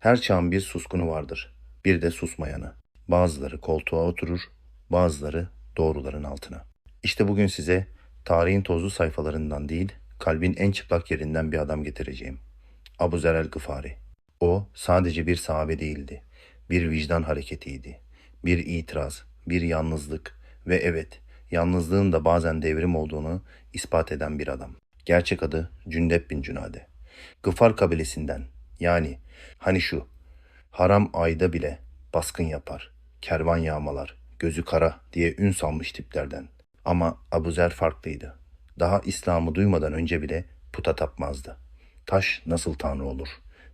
Her çağın bir suskunu vardır. Bir de susmayanı. Bazıları koltuğa oturur, bazıları doğruların altına. İşte bugün size tarihin tozlu sayfalarından değil, kalbin en çıplak yerinden bir adam getireceğim. Abu Zer el-Gıfari. O sadece bir sahabe değildi. Bir vicdan hareketiydi. Bir itiraz, bir yalnızlık ve evet, yalnızlığın da bazen devrim olduğunu ispat eden bir adam. Gerçek adı Cündep bin Cünade. Gıfar kabilesinden yani hani şu haram ayda bile baskın yapar, kervan yağmalar, gözü kara diye ün salmış tiplerden. Ama Abu Zer farklıydı. Daha İslam'ı duymadan önce bile puta tapmazdı. Taş nasıl tanrı olur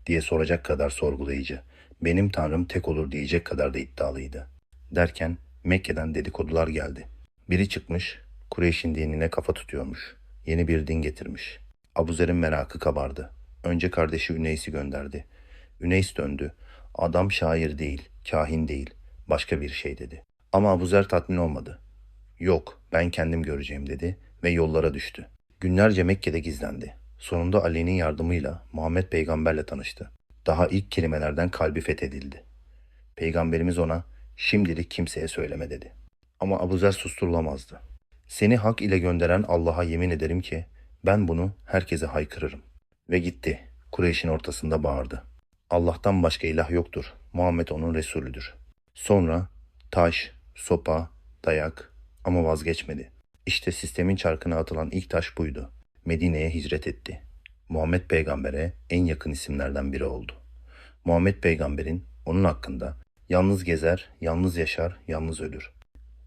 diye soracak kadar sorgulayıcı. Benim tanrım tek olur diyecek kadar da iddialıydı. Derken Mekke'den dedikodular geldi. Biri çıkmış, Kureyş'in dinine kafa tutuyormuş. Yeni bir din getirmiş. Abu Zer'in merakı kabardı. Önce kardeşi Üneys'i gönderdi. Üneys döndü. Adam şair değil, kahin değil, başka bir şey dedi. Ama Abu Zer tatmin olmadı. Yok, ben kendim göreceğim dedi ve yollara düştü. Günlerce Mekke'de gizlendi. Sonunda Ali'nin yardımıyla Muhammed peygamberle tanıştı. Daha ilk kelimelerden kalbi fethedildi. Peygamberimiz ona şimdilik kimseye söyleme dedi. Ama Abu Zer susturulamazdı. Seni hak ile gönderen Allah'a yemin ederim ki ben bunu herkese haykırırım. Ve gitti. Kureyş'in ortasında bağırdı. Allah'tan başka ilah yoktur. Muhammed onun Resulüdür. Sonra taş, sopa, dayak ama vazgeçmedi. İşte sistemin çarkına atılan ilk taş buydu. Medine'ye hicret etti. Muhammed peygambere en yakın isimlerden biri oldu. Muhammed peygamberin onun hakkında yalnız gezer, yalnız yaşar, yalnız ölür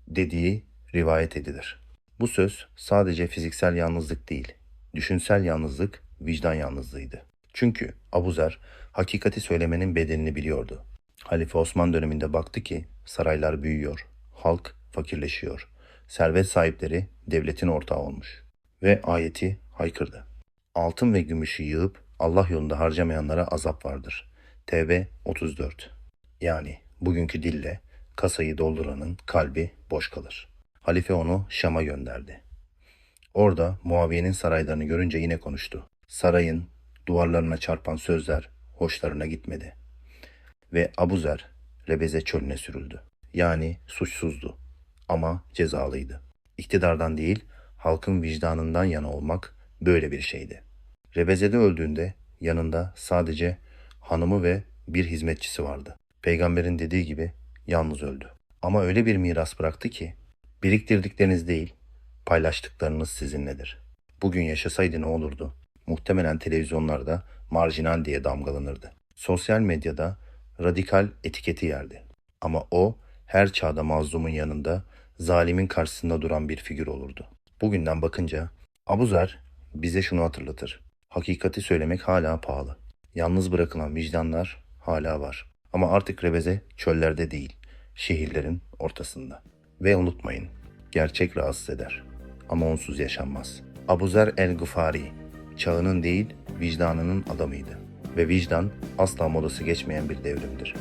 dediği rivayet edilir. Bu söz sadece fiziksel yalnızlık değil, düşünsel yalnızlık, vicdan yalnızlığıydı. Çünkü Abu Zer hakikati söylemenin bedelini biliyordu. Halife Osman döneminde baktı ki saraylar büyüyor, halk fakirleşiyor, servet sahipleri devletin ortağı olmuş ve ayeti haykırdı. Altın ve gümüşü yığıp Allah yolunda harcamayanlara azap vardır. TB 34 Yani bugünkü dille kasayı dolduranın kalbi boş kalır. Halife onu Şam'a gönderdi. Orada Muaviye'nin saraylarını görünce yine konuştu. Sarayın duvarlarına çarpan sözler hoşlarına gitmedi. Ve Abu Zer Rebeze çölüne sürüldü. Yani suçsuzdu ama cezalıydı. İktidardan değil, halkın vicdanından yana olmak böyle bir şeydi. Rebeze'de öldüğünde yanında sadece hanımı ve bir hizmetçisi vardı. Peygamberin dediği gibi yalnız öldü. Ama öyle bir miras bıraktı ki biriktirdikleriniz değil, paylaştıklarınız sizinledir. Bugün yaşasaydı ne olurdu? Muhtemelen televizyonlarda marjinal diye damgalanırdı. Sosyal medyada radikal etiketi yerdi. Ama o her çağda mazlumun yanında zalimin karşısında duran bir figür olurdu. Bugünden bakınca Abu Zer bize şunu hatırlatır. Hakikati söylemek hala pahalı. Yalnız bırakılan vicdanlar hala var. Ama artık rebeze çöllerde değil, şehirlerin ortasında. Ve unutmayın, gerçek rahatsız eder. Ama onsuz yaşanmaz. Abu Zer el-Gıfari, çağının değil, vicdanının adamıydı. Ve vicdan asla modası geçmeyen bir devrimdir.